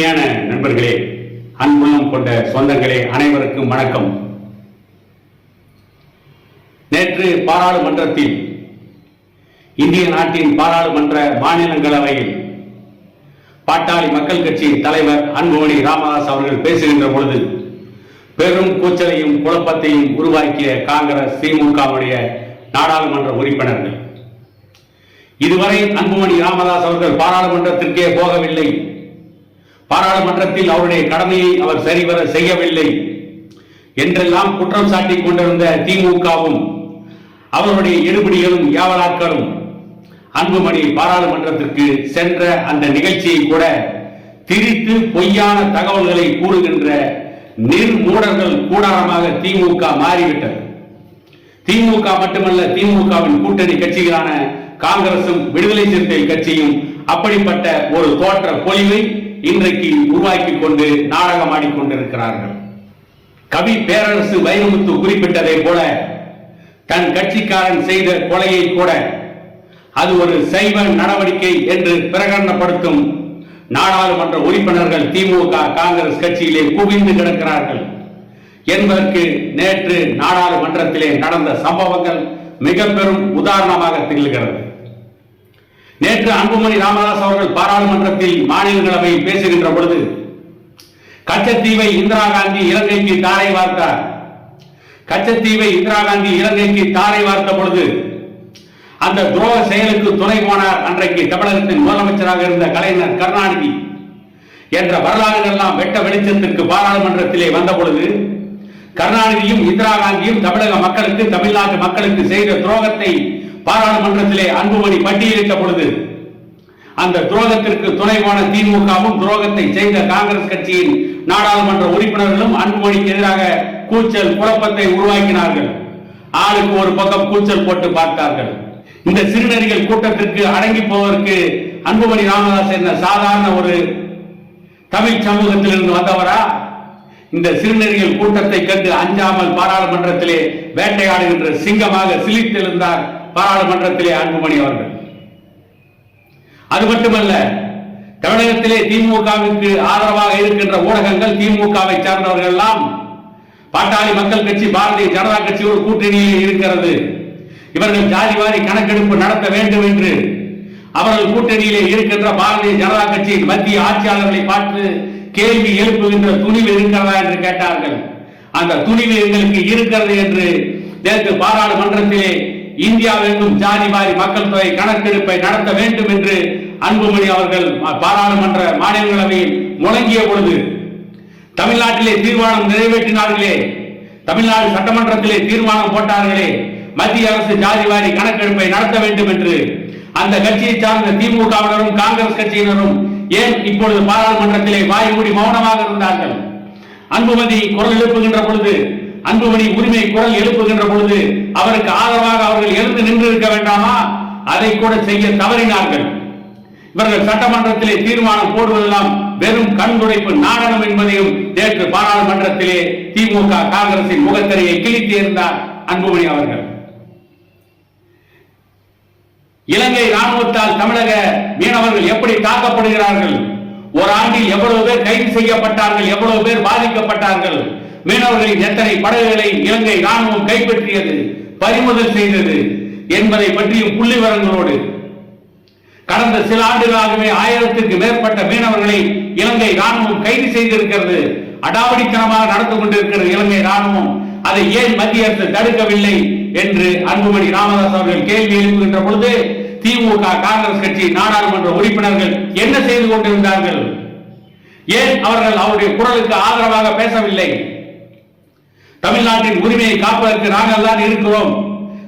இனிமையான நண்பர்களே அன்புள்ளம் கொண்ட சொந்தங்களே அனைவருக்கும் வணக்கம். நேற்று பாராளுமன்றத்தில் இந்திய நாட்டின் பாராளுமன்ற மாநிலங்களவையில் பாட்டாளி மக்கள் கட்சியின் தலைவர் அன்புமணி ராமதாஸ் அவர்கள் பேசுகின்ற பொழுது பெரும் கூச்சலையும் குழப்பத்தையும் உருவாக்கிய காங்கிரஸ் திமுகவுடைய நாடாளுமன்ற உறுப்பினர்கள். இதுவரை அன்புமணி ராமதாஸ் அவர்கள் பாராளுமன்றத்திற்கே போகவில்லை. பாராளுமன்றத்தில் அவருடைய கடமையை அவர் சரிவர செய்யவில்லை என்றெல்லாம் குற்றம் சாட்டிக் கொண்டிருந்த திமுகவும் அவருடைய எடுபடிகளும் யாவலாக்களும் அன்புமணி பாராளுமன்றத்திற்கு சென்ற அந்த நிகழ்ச்சியை கூட திரித்து பொய்யான தகவல்களை கூறுகின்ற நிர்மூடர்கள் கூடாரமாக திமுக மாறிவிட்டது. திமுக மட்டுமல்ல திமுகவின் கூட்டணி கட்சிகளான காங்கிரசும் விடுதலை சிறுத்தை கட்சியும் அப்படிப்பட்ட ஒரு தோற்ற பொலிவை இன்றைக்கு உருவாக்கி கொண்டு நாடகம் ஆடிக்கொண்டிருக்கிறார்கள். கவி பேரரசு வைரமுத்து குறிப்பிட்டதை போல தன் கட்சிக்காரன் செய்த கொலையை கூட அது ஒரு சைவ நடவடிக்கை என்று பிரகடனப்படுத்தும் நாடாளுமன்ற உறுப்பினர்கள் திமுக காங்கிரஸ் கட்சியிலே குவிந்து கிடக்கிறார்கள். என்பதற்கு நேற்று நாடாளுமன்றத்திலே நடந்த சம்பவங்கள் மிக பெரும் உதாரணமாக திகழ்கிறது. நேற்று அன்புமணி ராமதாஸ் அவர்கள் பாராளுமன்றத்தில் மாநிலங்களவை பேசுகின்ற பொழுது கச்சத்தீவை இந்திரா காந்தி இலங்கைக்கு தாரை வார்த்தார். கச்சத்தீவை இந்திரா காந்தி இலங்கைக்கு தாரை வார்த்த பொழுது அந்த துரோக செயலுக்கு துணை போனார் அன்றைக்கு தமிழகத்தின் முதலமைச்சராக இருந்த கலைஞர் கருணாநிதி என்ற வரலாறுகள் எல்லாம் வெட்ட வெளிச்சத்திற்கு பாராளுமன்றத்திலே வந்த பொழுது கருணாநிதியும் இந்திரா காந்தியும் தமிழக மக்களுக்கு தமிழ்நாட்டு மக்களுக்கு செய்த துரோகத்தை பாராளுமன்றத்திலே அன்புமணி பட்டியலிட்ட பொழுது அந்த துரோகத்திற்கு துணைவான திமுகவும் துரோகத்தை செய்த காங்கிரஸ் கட்சியின் நாடாளுமன்ற உறுப்பினர்களும் அன்புமணிக்கு எதிராக கூச்சல் குழப்பத்தை உருவாக்கினார்கள். ஆளுக்கு ஒரு பக்கம் கூச்சல் போட்டு பார்த்தார்கள். இந்த சிறுநெறிகள் கூட்டத்திற்கு அடங்கி போவதற்கு அன்புமணி ராமதாஸ் என்ற சாதாரண ஒரு தமிழ் சமூகத்திலிருந்து வந்தவரா? இந்த சிறுநெறிகள் கூட்டத்தை கண்டு அஞ்சாமல் பாராளுமன்றத்திலே வேட்டையாடுகின்ற சிங்கமாக சிலித்தெழுந்தார் பாராளுமன்றத்திலே அன்புமணி அவர்கள். அது மட்டுமல்ல தமிழகத்திலே திமுகவிற்கு ஆதரவாக இருக்கின்ற ஊடகங்கள் திமுகவை சார்ந்தவர்கள் எல்லாம் பாட்டாளி மக்கள் கட்சி பாரதிய ஜனதா கட்சியோடு கூட்டணியில் இருக்கிறது. இவர்கள் ஜாதிவாரி கணக்கெடுப்பு நடத்த வேண்டும் என்று அவர்கள் கூட்டணியிலே இருக்கின்ற பாரதிய ஜனதா கட்சியின் மத்திய ஆட்சியாளர்களை பார்த்து கேள்வி எழுப்புகின்ற துணிவு இருக்கிறதா என்று கேட்டார்கள். அந்த துணிவு எங்களுக்கு இருக்கிறது என்று நேற்று பாராளுமன்றத்திலே இந்தியாவிலும் ஜாதி வாரி மக்கள் தொகை கணக்கெடுப்பை நடத்த வேண்டும் என்று அன்புமணி அவர்கள் பாராளுமன்ற மாநிலங்களவையில் முழங்கிய பொழுது தமிழ்நாட்டிலே தீர்மானம் நிறைவேற்றினார்களே தமிழ்நாடு சட்டமன்றத்திலே தீர்மானம் போட்டார்களே மத்திய அரசு ஜாதி வாரி கணக்கெடுப்பை நடத்த வேண்டும் என்று அந்த கட்சியை சார்ந்த திமுகவினரும் காங்கிரஸ் கட்சியினரும் ஏன் இப்பொழுது பாராளுமன்றத்திலே வாய் மூடி மௌனமாக இருந்தார்கள்? அன்புமதி குரல் எழுப்புகின்ற பொழுது அன்புமணி உரிமை குரல் எழுப்புகின்ற பொழுது அவருக்கு ஆதரவாக அவர்கள் எழுந்து நின்று இருக்க வேண்டாமா? அதை கூட செய்ய தவறினார்கள். இவர்கள் சட்டமன்றத்திலே தீர்மானம் போடுவதெல்லாம் வெறும் கண்துடைப்பு நாடகம் என்பதையும் நேற்று பாராளுமன்றத்திலே திமுக காங்கிரசின் முகத்திரையை கிழித்து இருந்தார் அன்புமணி அவர்கள். இலங்கை ராணுவத்தால் தமிழக மீனவர்கள் எப்படி தாக்கப்படுகிறார்கள்? ஒரு ஆண்டில் எவ்வளவு பேர் கைது செய்யப்பட்டார்கள்? எவ்வளவு பேர் பாதிக்கப்பட்டார்கள்? மீனவர்களின் எத்தனை படகுகளை இலங்கை ராணுவம் கைப்பற்றியது பறிமுதல் செய்தது என்பதை பற்றியும் புள்ளிவரங்களோடு கடந்த சில ஆண்டுகளாகவே ஆயிரத்திற்கு மேற்பட்ட மீனவர்களை இலங்கை ராணுவம் கைது செய்திருக்கிறது. அடாவடித்தனமாக நடந்து கொண்டிருக்கிறது இலங்கை ராணுவம் அதை ஏன் மத்திய அரசு தடுக்கவில்லை என்று அன்புமணி ராமதாஸ் அவர்கள் கேள்வி எழுப்புகின்ற பொழுது திமுக காங்கிரஸ் கட்சி நாடாளுமன்ற உறுப்பினர்கள் என்ன செய்து கொண்டிருந்தார்கள்? ஏன் அவர்கள் அவருடைய குரலுக்கு ஆதரவாக பேசவில்லை? தமிழ்நாட்டின் உரிமையை காப்பதற்கு நாங்கள் தான் இருக்கிறோம்.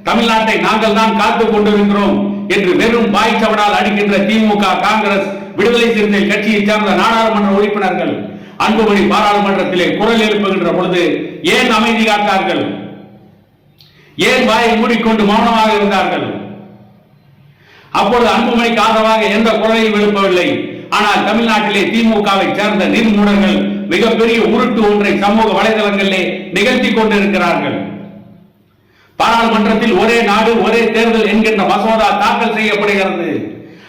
தமிழ்நாட்டை நாங்கள் தான் காத்துக் கொண்டிருக்கிறோம் என்று வெறும் வாய்ச்சவனால் அடிக்கின்ற திமுக காங்கிரஸ் விடுதலை சிறுத்தை கட்சியை சார்ந்த நாடாளுமன்ற உறுப்பினர்கள் அன்புமணி பாராளுமன்றத்திலே குரல் எழுப்புகின்ற பொழுது ஏன் அமைதி காத்தார்கள்? ஏன் வாயை மூடிக்கொண்டு மௌனமாக இருந்தார்கள்? அப்பொழுது அன்புமணிக்கு ஆதரவாக எந்த குரலையும் எழுப்பவில்லை. ஆனால் தமிழ்நாட்டிலே திமுகவை சேர்ந்த நிர்மூடர்கள் மிகப்பெரிய உருட்டு ஒன்றை சமூக வலைதளங்களிலே நிகழ்த்தி கொண்டிருக்கிறார்கள். பாராளுமன்றத்தில் ஒரே நாடு ஒரே தேர்தல் என்கின்ற மசோதா தாக்கல் செய்யப்படுகிறது.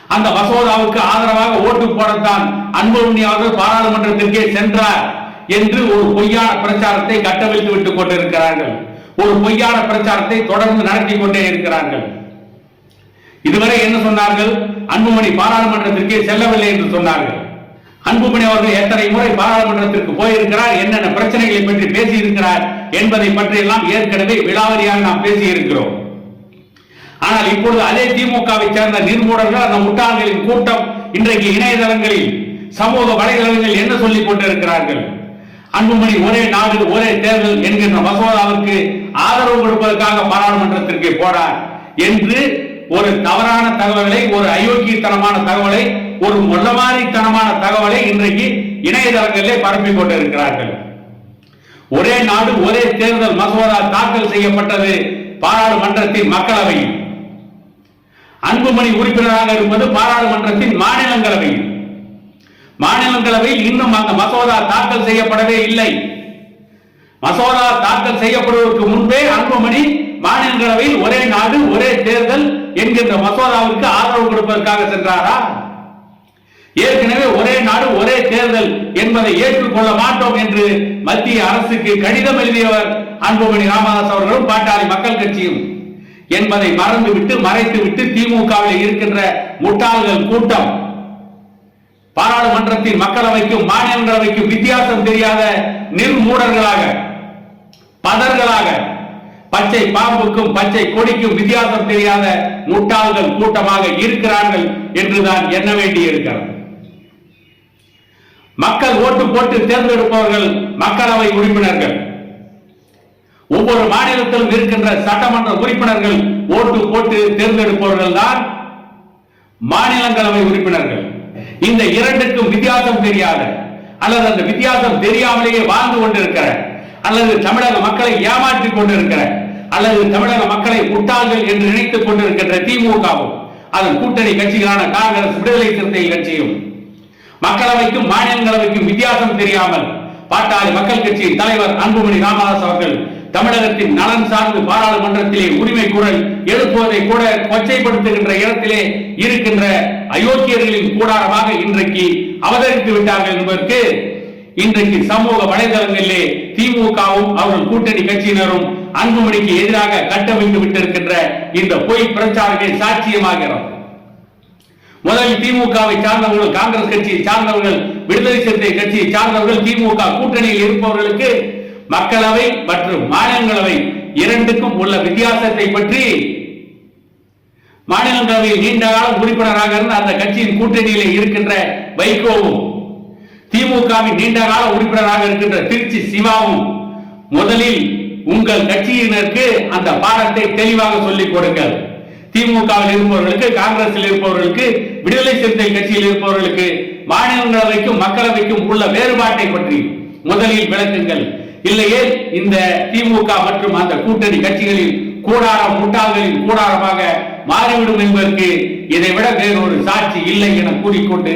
அந்த மசோதாவுக்கு ஆதரவாக ஓட்டு போடத்தான் அன்புமணி அவர்கள் பாராளுமன்றத்திற்கே சென்றார் என்று ஒரு பொய்யான பிரச்சாரத்தை கட்டவிழ்த்து விட்டுக் கொண்டிருக்கிறார்கள். ஒரு பொய்யான பிரச்சாரத்தை தொடர்ந்து நடத்தி கொண்டே இருக்கிறார்கள். இதுவரை என்ன சொன்னார்கள்? அன்புமணி பாராளுமன்றத்திற்கே செல்லவில்லை என்று சொன்னார்கள். அன்புமணி அவர்கள் எத்தனை முறை பாராளுமன்றத்திற்கு போயிருக்கிறார்? என்னென்ன பிரச்சனைகளை பற்றி பேசியிருக்கிறார் என்பதை பற்றி எல்லாம் ஏற்கனவே விலாவரியாக நாம் பேசியிருக்கிறோம். ஆனால் இப்பொழுது அதே திமுகவை சேர்ந்த நிர்மூடர்கள் அந்த முட்டாள்களின் கூட்டம் இன்றைக்கு இணையதளங்களில் சமூக வலைதளங்களில் என்ன சொல்லிக் கொண்டிருக்கிறார்கள்? அன்புமணி ஒரே நாடு ஒரே தேர்தல் என்கின்ற மசோதாவிற்கு ஆதரவு கொடுப்பதற்காக பாராளுமன்றத்திற்கு போனார் என்று ஒரு தவறான தகவலை ஒரு அயோக்கியத்தனமான தகவலை ஒரு மொல்லமாரித்தனமான தகவலை இன்றைக்கு இணையதளங்களிலே பரப்பிக் கொண்டிருக்கிறார்கள். ஒரே நாடு ஒரே தேர்தல் மசோதா தாக்கல் செய்யப்பட்டது பாராளுமன்றத்தின் மக்களவையில் அன்புமணி உறுப்பினராக இருப்பது பாராளுமன்றத்தின் மாநிலங்களவையில் மாநிலங்களவையில் இன்னும் அந்த மசோதா தாக்கல் செய்யப்படவே இல்லை. மசோதா தாக்கல் செய்யப்படுவதற்கு முன்பே அன்புமணி மாநிலங்களவையில் ஒரே நாடு ஒரே தேர்தல் என்கின்ற மசோதாவிற்கு ஆதரவு கொடுப்பதற்காக சென்றாரா? ஏற்கனவே ஒரே நாடு ஒரே தேர்தல் என்பதை ஏற்றுக்கொள்ள மாட்டோம் என்று மத்திய அரசுக்கு கடிதம் எழுதியவர் அன்புமணி ராமதாஸ் அவர்களும் பாட்டாளி மக்கள் கட்சியும். என்பதை மறந்துவிட்டு மறைத்துவிட்டு திமுகவில் இருக்கின்ற முட்டாள்கள் கூட்டம். பாராளுமன்றத்தின் மக்களவைக்கும் மாநிலங்களவைக்கும் வித்தியாசம் தெரியாத நிர்மூடர்களாக பதர்களாக பச்சை பாம்புக்கும் பச்சை கொடிக்கும் வித்தியாசம் தெரியாத முட்டாள்கள் கூட்டமாக இருக்கிறார்கள் என்றுதான் எண்ண வேண்டி இருக்கிறது மக்கள் ஓட்டு போட்டு தேர்ந்தெடுப்பவர்கள் மக்களவை உறுப்பினர்கள். ஒவ்வொரு மாநிலத்திலும் இருக்கின்ற சட்டமன்ற உறுப்பினர்கள் ஓட்டு போட்டு தேர்ந்தெடுப்பவர்கள் தான் மாநிலங்களவை உறுப்பினர்கள். இந்த இரண்டுக்கும் வித்தியாசம் தெரியாத. அல்லது அந்த வித்தியாசம் தெரியாமலேயே வாழ்ந்து கொண்டிருக்கிற அல்லது தமிழக மக்களை ஏமாற்றிக் கொண்டிருக்கிற அல்லது தமிழக மக்களை முட்டாள்கள் என்று நினைத்துக் கொண்டிருக்கின்ற திமுகவும் அதன் கூட்டணி கட்சிகளான காங்கிரஸ் விடுதலை சிறுத்தை கட்சியும். மக்களவைக்கும் மாநிலங்களவைக்கும் வித்தியாசம் தெரியாமல் பாட்டாளி மக்கள் கட்சியின் தலைவர் அன்புமணி ராமதாஸ் அவர்கள் தமிழகத்தின் நலன் சார்ந்து பாராளுமன்றத்திலே உரிமை குரல் எழுப்புவதை கூட கொச்சைப்படுத்துகின்ற இடத்திலே இருக்கின்ற அயோக்கியர்களின் கூடாரமாக இன்றைக்கு அவதரித்து விட்டார்கள் என்பதற்கு இன்றைக்கு சமூக வலைதளங்களில் திமுகவும் அவர்கள் கூட்டணி கட்சியினரும் அன்புமணிக்கு எதிராக கட்டமைத்து விட்டிருக்கின்ற இந்த பொய் பிரச்சாரத்தை சாட்சியமாகிறது. முதலில் திமுகவை சார்ந்தவர்கள் காங்கிரஸ் கட்சியை சார்ந்தவர்கள் விடுதலை சிறுத்தை கட்சியை சார்ந்தவர்கள் திமுக கூட்டணியில் இருப்பவர்களுக்கு மக்களவை மற்றும் மாநிலங்களவை இரண்டுக்கும் உள்ள வித்தியாசத்தை பற்றி மாநிலங்களவையில் நீண்ட காலம் உறுப்பினராக இருந்த அந்த கட்சியின் கூட்டணியிலே இருக்கின்ற வைகோவும் திமுகவின் நீண்ட கால உறுப்பினராக இருக்கின்ற திருச்சி சிவாவும் முதலில் உங்கள் கட்சியினருக்கு அந்த பாடத்தை தெளிவாக சொல்லிக் கொடுங்கள். திமுகவில் இருப்பவர்களுக்கு காங்கிரஸில் இருப்பவர்களுக்கு விடுதலை சிறுத்தை கட்சியில் இருப்பவர்களுக்கு மாநிலங்களவைக்கும் மக்களவைக்கும் உள்ள வேறுபாட்டை பற்றி முதலில் விளக்குங்கள். இல்லையே இந்த திமுக மற்றும் அந்த கூட்டணி கட்சிகளின் கூடாரம் முட்டாள்களின் கூடாரமாக மாறிவிடும் என்பதற்கு இதை விட வேறொரு சாட்சி இல்லை என கூறிக்கொண்டு